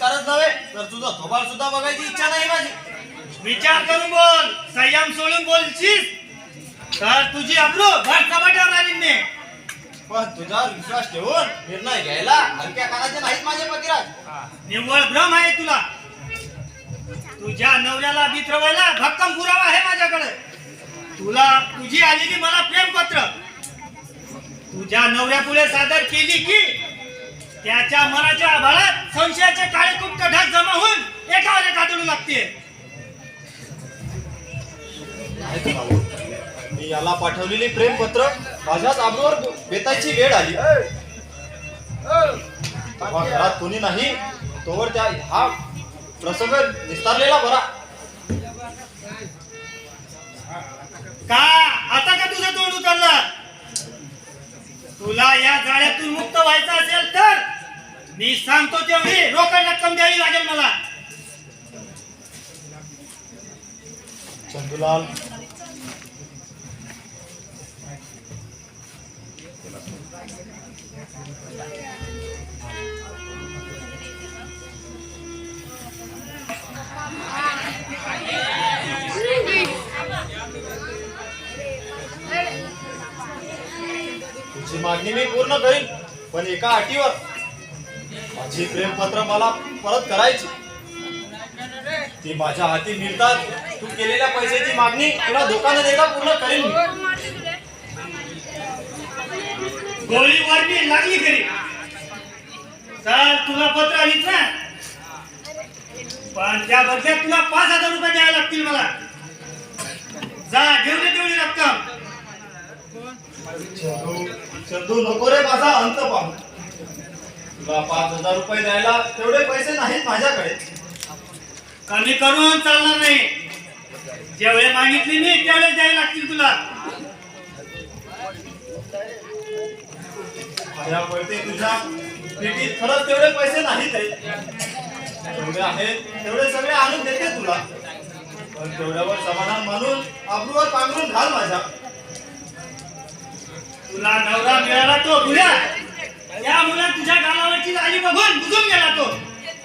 करत नव्हे तर तुझा थोबाड सुद्धा बघायची इच्छा नाही माझी. विचार करून बोल संयम सोडून बोलशील? तर तुझी अब्रू भर नाही पण तुझ्यावर विश्वास ठेवून निर्णय घ्यायला हलक्या कानाचे नाहीत माझे पतिराज. निव्वळ भ्रम आहे तुला. तुझ्या नवऱ्याला बित्रवायला भक्कम पुरावा आहे माझ्याकडे. तुला तुझी आलेली मला प्रेमपत्र. तुझ्या नवऱ्यापुढे सादर केली की त्याच्या मनाच्या आभाळात संशयाचे काळे कुप्त ढग जमा होऊन एकावर एक आदळू लागते. मी याला पाठवलेली प्रेमपत्र माझ्याच आबरूवर बेतायची वेळ आली. तेव्हा घरात कोणी नाही तोवर त्या हा प्रसंग विस्तारलेला बरा. का? आता का तुझं तोंड उचललं? तुला या जाळ्यातून मुक्त व्हायचं असेल तर मी सांगतो तेवढी रोकड रक्कम द्यावी लागेल मला. चंदूलाल. तुझी मागणी मी पूर्ण करीन पण एका अटीवर. माझी प्रेमपत्र मला परत करायची. ती माझ्या हाती मिळतात. तू केलेल्या पैशाची मागणी तुला धोका न देता पूर्ण करीन गोळी वारणी लागली घरी तर तुला पत्र आलीच ना? पण त्या बदल्यात तुला पाच हजार रुपये द्यावे लागतील मला. जा घेऊन ये तेवढी रक्कम. चंदू चंदू नको रे माझा अंत पाहू. तुला पाच हजार रुपये द्यायला तेवढे पैसे नाहीत माझ्याकडे. कमी करून चालणार नाही? जेवढे मागितले मी तेवढे द्यावे लागतील तुला. माझ्यावरती तुझ्या पेटीत खरंच तेवढे पैसे नाहीत तेवढे आहेत तेवढे सगळे आणून देते तुला. पण तेवढ्यावर समाधान मानून अब्रूवर पांघरून घाल माझ्या. तुला नवरा मिळाला तो बुड्या या मुला तुझ्या गालावरची झाली बघून बुजून गेला तो.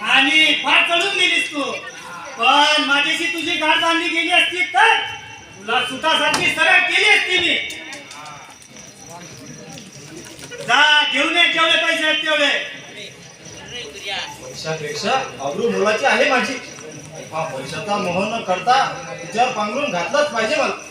आणि फार चढून गेलीस तू. पण माझ्याशी तुझी गाठ बांधली गेली असती तर तुला सुतासारखी सरळ केली असती मी. जा घेऊन ये जेवढे पैसे आहेत तेवढे. पैशापेक्षा अब्रू मुलाची आहे माझी. पैशाचा मोह न करता तिच्यावर पांघरून घातलाच पाहिजे मला.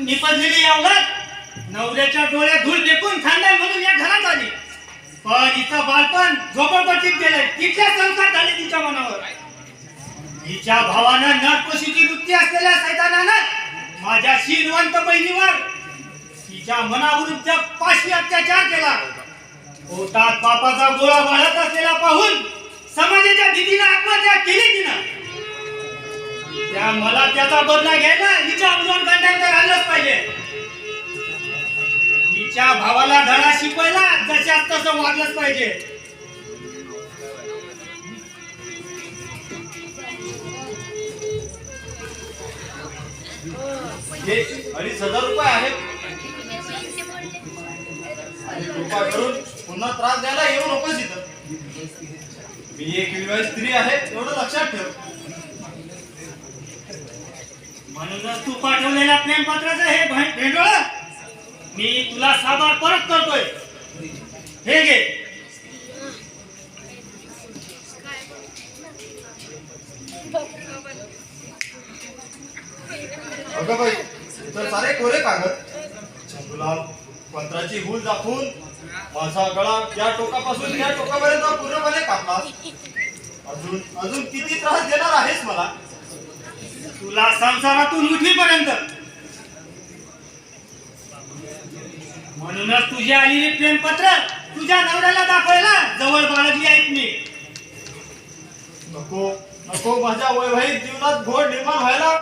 निपजलेली अवलाद नवऱ्याच्या डोळ्यात धूळ टेकून खांदा म्हणून या घरात आली. पण हिचं बालपण झोपडपट्टीत गेलंय तिथल्या संस्कार झाले तिच्या मनावर. हिच्या भावानं नरपशीची वृत्ती असलेल्या सैतानानं माझ्या श्रीनवंत बहिणीवर तिच्या मनाविरुद्ध पाचवी अत्याचार केला. पोटात बापाचा गोळा वाढत असलेला पाहून समाजाच्या भीतीनं आत्महत्या केली तिनं. त्या मला त्याचा बदला घ्यायला हिच्या अब्रोन कंटाळता आलंच पाहिजे. हिच्या भावाला धडा शिकवायला जशात तसं वागलंच पाहिजे. हे अडीच हजार रुपये आहेत. कृपा करून पुन्हा त्रास द्यायला येऊ नकोस इथं. मी एक विवाहित स्त्री आहे एवढं लक्षात ठेव. म्हणूनच तू पाठवलेल्या प्रेमपत्राचं हे भे- भेंडोळ. मी तुला साबार परत करतोय. हे घे. अगं बाई तर सारे कोरे कागद. चंदूलाल पत्राची हूल दाखवून माझा गळा या टोकापासून या टोकापर्यंत पूर्णपणे कापला अजून अजून किती त्रास देणार आहेस मला? तुला संसारातून उठवीपर्यंत म्हणूनच तुझी आलेली प्रेमपत्र तुझ्या नवऱ्याला दाखवायला जवळ बाळगली आहेत मी. नको नको माझ्या वैवाहिक जीवनात घोड निर्माण व्हायला